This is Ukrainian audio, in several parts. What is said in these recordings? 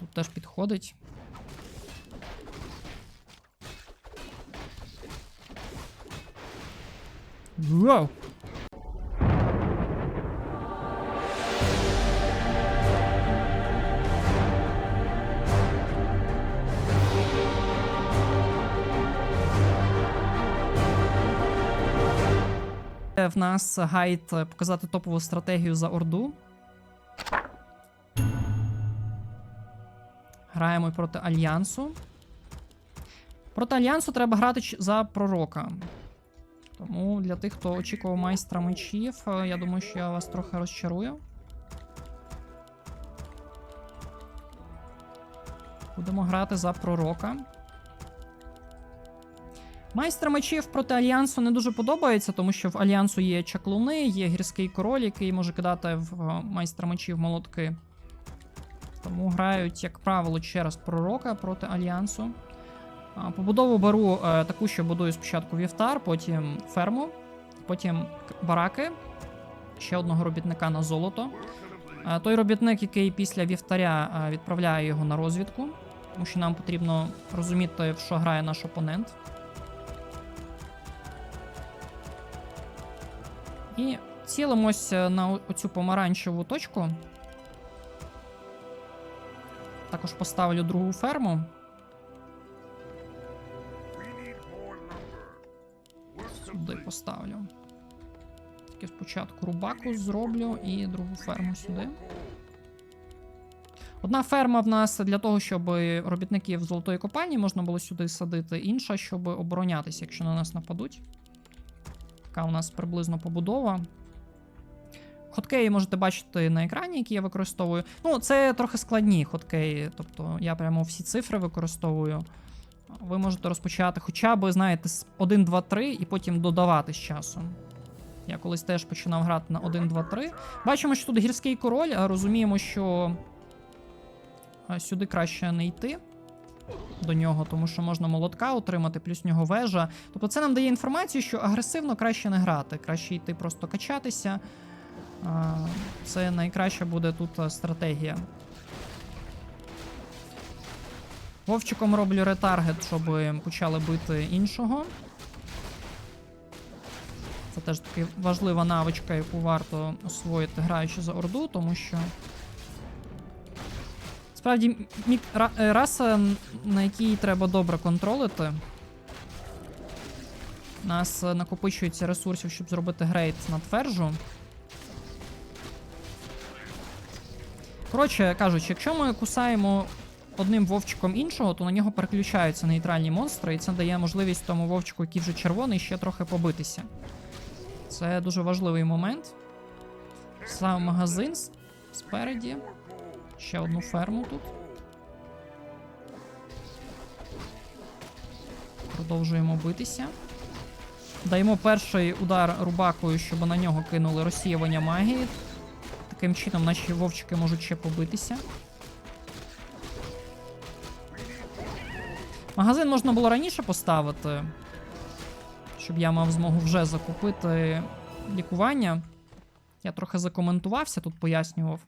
Тут теж підходить. Вау! Е, В нас гайд показати топову стратегію за Орду. Граємо проти Альянсу. Проти Альянсу треба грати за пророка. Тому для тих, хто очікував майстра мечів, е, я думаю, що я вас трохи розчарую. Будемо грати за пророка. Майстер мечів проти Альянсу не дуже подобається, тому що в Альянсу є чаклуни, є гірський король, який може кидати в е, майстра мечів молотки. Тому грають, як правило, через пророка проти Альянсу. Побудову беру е, таку, що будую спочатку вівтар, потім ферму, потім бараки, ще одного робітника на золото. Е, той робітник, який після вівтаря е, відправляє його на розвідку, тому що нам потрібно розуміти, в що грає наш опонент. І цілимось на оцю помаранчеву точку. Також поставлю другу ферму. Сюди поставлю. Тільки спочатку рубаку зроблю і другу ферму сюди. Одна ферма в нас для того, щоб робітників золотої копальні можна було сюди садити, інша, щоб оборонятися, якщо на нас нападуть. Така у нас приблизно побудова. Хоткеї можете бачити на екрані, які я використовую. Ну, це трохи складні хоткеї, тобто я прямо всі цифри використовую. Ви можете розпочати хоча б, знаєте, з 1, 2, 3 і потім додавати з часом. Я колись теж починав грати на 1, 2, 3. Бачимо, що тут гірський король, а розуміємо, що сюди краще не йти до нього, тому що можна молотка отримати, плюс нього вежа. Тобто це нам дає інформацію, що агресивно краще не грати, краще йти просто качатися. Це найкраща буде тут стратегія. Вовчиком роблю ретаргет, щоб почали бити іншого. Це теж таки важлива навичка, яку варто освоїти, граючи за Орду, тому що. Справді, мік... е, раса, на якій треба добре контролити. У нас е, накопичується ресурсів, щоб зробити грейд на твержу. Коротше кажучи, якщо ми кусаємо одним вовчиком іншого, то на нього переключаються нейтральні монстри, і це дає можливість тому вовчику, який вже червоний, ще трохи побитися. Це дуже важливий момент. Сам магазин спереді. Ще одну ферму тут. Продовжуємо битися. Даємо перший удар рубакою, щоб на нього кинули розсіювання магії. Таким чином наші вовчики можуть ще побитися. Магазин можна було раніше поставити, щоб я мав змогу вже закупити лікування. Я трохи закоментувався, тут пояснював.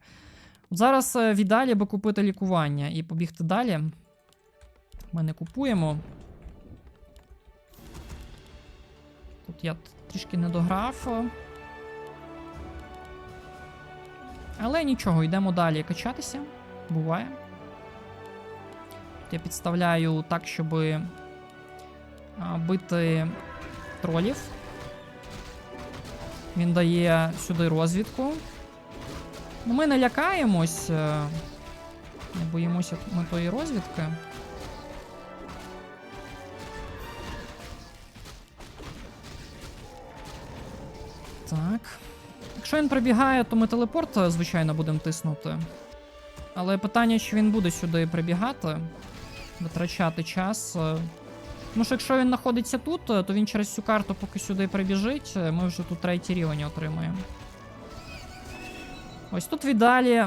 От зараз е, віддалі би купити лікування і побігти далі. Ми не купуємо. Тут я трішки не дограв. Але нічого, йдемо далі качатися. Буває. Я підставляю так, щоб бити тролів. Він дає сюди розвідку. Ну, ми не лякаємось. е, Не боїмося ми тої розвідки. Так. Якщо він прибігає, то ми телепорт, е, звичайно, будемо тиснути. Але питання, чи він буде сюди прибігати, витрачати час. е. Тому що якщо він знаходиться тут, е, то він через цю карту, поки сюди прибіжить, ми вже тут третій рівень отримаємо. Ось тут віддалі.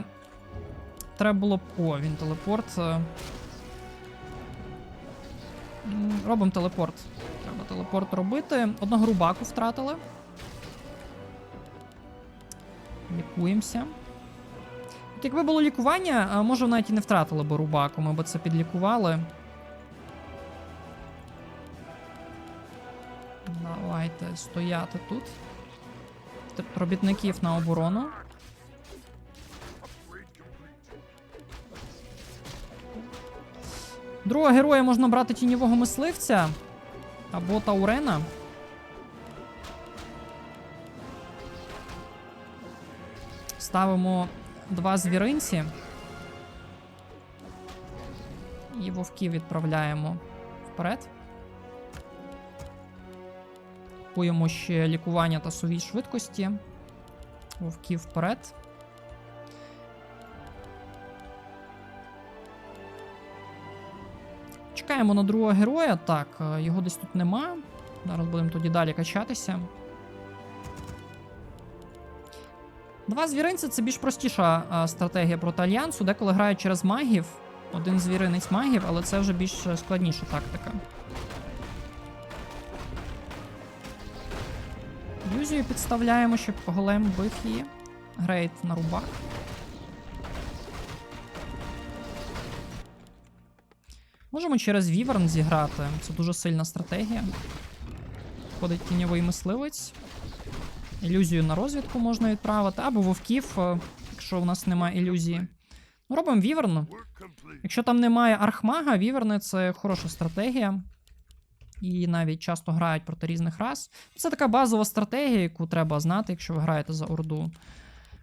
Треба було б. О, він телепорт. Робимо телепорт. Треба телепорт робити. Одного рубаку втратили. Лікуємося. От якби було лікування, може навіть і не втратили би рубаку, ми б це підлікували. Давайте стояти тут. Робітників на оборону. Другого героя можна брати тіньового мисливця або Таурена. Ставимо два звіринці. І вовків відправляємо вперед. Купуємо ще лікування та сувій швидкості. Вовків вперед. Чекаємо на другого героя. Так, е, його десь тут нема. Зараз будемо тоді далі качатися. Два звіринці це більш простіша а, стратегія проти альянсу. Деколи грають через магів. Один звіринець магів, але це вже більш е, складніша тактика. Ілюзію підставляємо, щоб голем бив її. Грейт на рубак. Можемо через Віверн зіграти. Це дуже сильна стратегія. Ходить тіньовий мисливець. Ілюзію на розвідку можна відправити, або вовків, е, якщо у нас немає ілюзії. Ну, робимо Віверн. Якщо там немає архмага, Віверни це хороша стратегія. І навіть часто грають проти різних рас. Це така базова стратегія, яку треба знати, якщо ви граєте за Орду.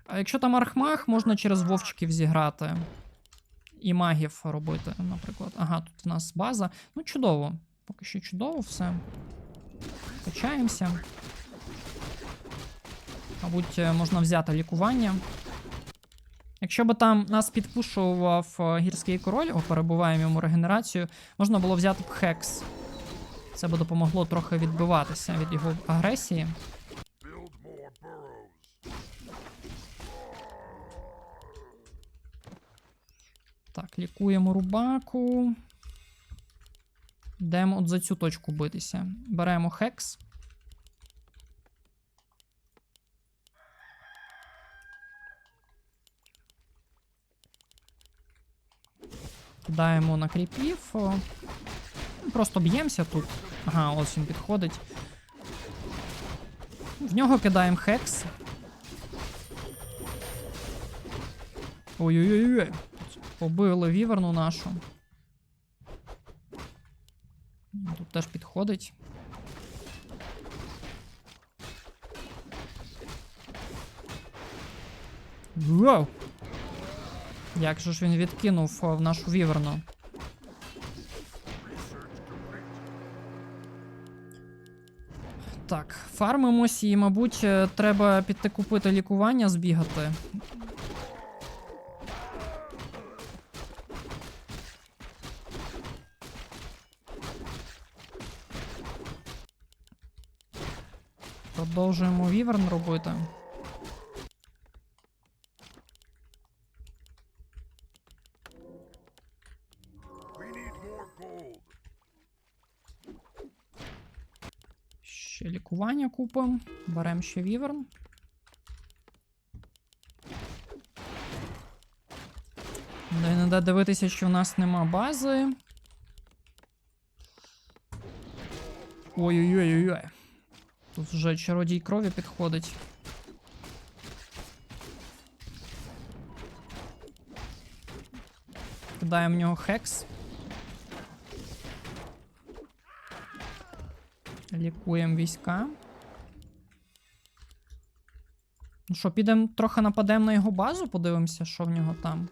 А якщо там архмаг, можна через вовчиків зіграти. І магів робити, наприклад. Ага, тут в нас база. Ну, чудово. Поки що чудово все. Качаємося. Мабуть, е, можна взяти лікування. Якщо би там нас підпушував е, гірський король, о, перебуваємо йому регенерацію, можна було взяти б хекс. Це би допомогло трохи відбиватися від його агресії. Так, лікуємо рубаку. Йдемо от за цю точку битися. Беремо хекс. Кидаємо на кріпів. Просто б'ємося тут. Ага, ось він підходить. В нього кидаємо хекс. Ой-ой-ой. Побили віверну нашу. Тут теж підходить. Вау! Як же ж він відкинув а, в нашу віверну? Так, фармимось і, мабуть, е, треба піти купити лікування, збігати. Продовжуємо віверн робити. Ще лікування купимо. Беремо ще віверн. Дай не дивитися, що в нас нема бази. Ой-ой-ой-ой. Тут вже чародій крові підходить. Кидаємо в нього хекс. Лікуємо війська. Ну що, підемо трохи нападемо на його базу, подивимося, що в нього там.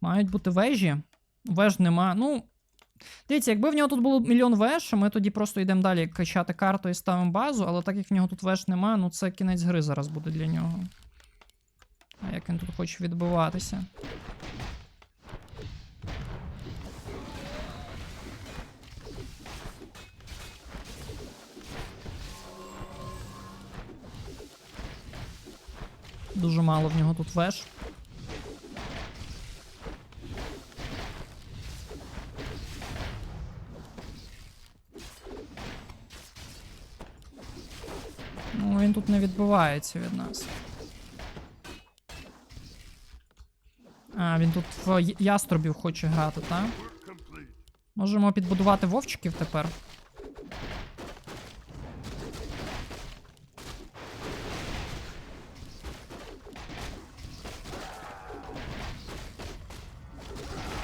Мають бути вежі. Веж нема. Ну. Дивіться, якби в нього тут було мільйон веж, ми тоді просто йдемо далі качати карту і ставимо базу, але так як в нього тут веж нема, ну це кінець гри зараз буде для нього. А як він тут хоче відбиватися? Дуже мало в нього тут веж. Ну, він тут не відбувається від нас. А, він тут в яструбів хоче грати, так? Можемо підбудувати вовчиків тепер.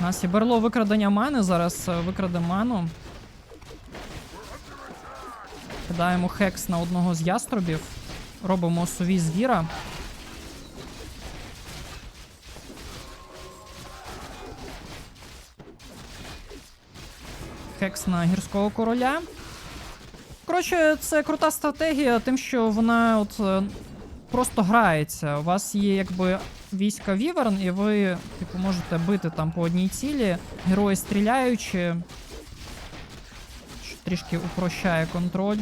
У нас є берло викрадення мани, зараз е, викраде ману. Кидаємо хекс на одного з яструбів. Робимо суві звіра. Хекс на гірського короля. Коротше, це крута стратегія, тим, що вона от е, просто грається. У вас є якби війська Віверн, і ви, типу, можете бити там по одній цілі, герої стріляючи. Трішки упрощає контроль.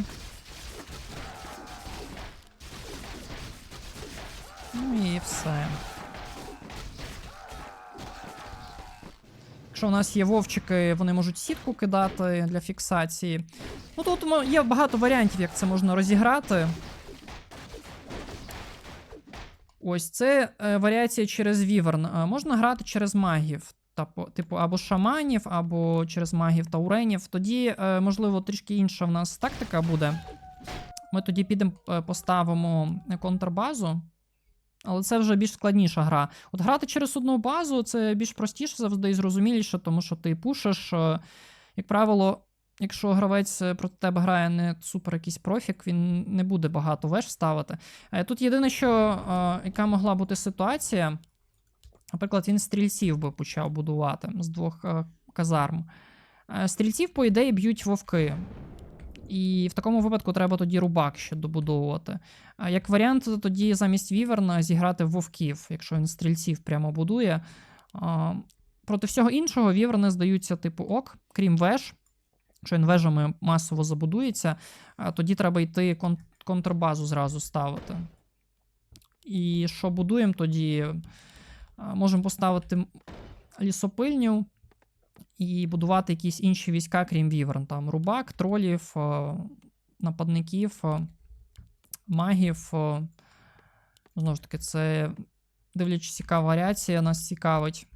Ну і все. Якщо у нас є вовчики, вони можуть сітку кидати для фіксації. Ну тут є багато варіантів, як це можна розіграти. Ось це е, варіація через віверн. Е, можна грати через магів. Типу, або шаманів, або через магів тауренів. Тоді, е, можливо, трішки інша в нас тактика буде. Ми тоді підемо, поставимо контрбазу. Але це вже більш складніша гра. От грати через одну базу це більш простіше завжди і зрозуміліше, тому що ти пушиш. Як правило, якщо гравець е, проти тебе грає не супер якийсь профік, він не буде багато веж ставити. Е, Тут єдине, що е, яка могла бути ситуація, наприклад, він стрільців би почав будувати з двох казарм. Стрільців, по ідеї, б'ють вовки. І в такому випадку треба тоді рубак ще добудовувати. Як варіант, тоді замість Віверна зіграти вовків, якщо він стрільців прямо будує. Проти всього іншого віверни здаються типу ок, крім веж. Якщо він вежами масово забудується, тоді треба йти контрбазу зразу ставити. І що будуємо тоді? Можемо поставити лісопильню і будувати якісь інші війська, крім віверн. Там рубак, тролів, нападників, магів. Знову ж таки, це дивлячись, яка варіація нас цікавить.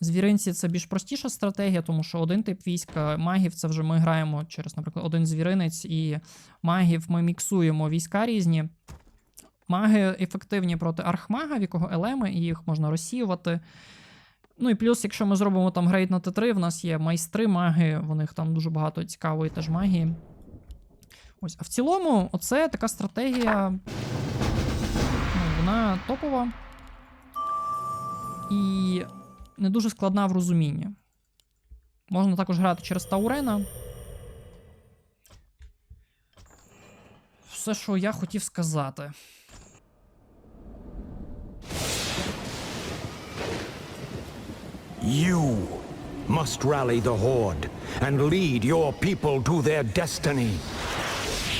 Звіринці це більш простіша стратегія, тому що один тип війська, магів це вже ми граємо через, наприклад, один звіринець і магів ми міксуємо війська різні. Маги ефективні проти архмага, в якого елеми, і їх можна розсіювати. Ну і плюс, якщо ми зробимо там грейд на Т3, в нас є майстри маги, в них там дуже багато цікавої теж магії. Ось, а в цілому, оце така стратегія. Ну, вона топова. І не дуже складна в розумінні. Можна також грати через Таурена. Все, що я хотів сказати. You must rally the Horde and lead your people to their destiny.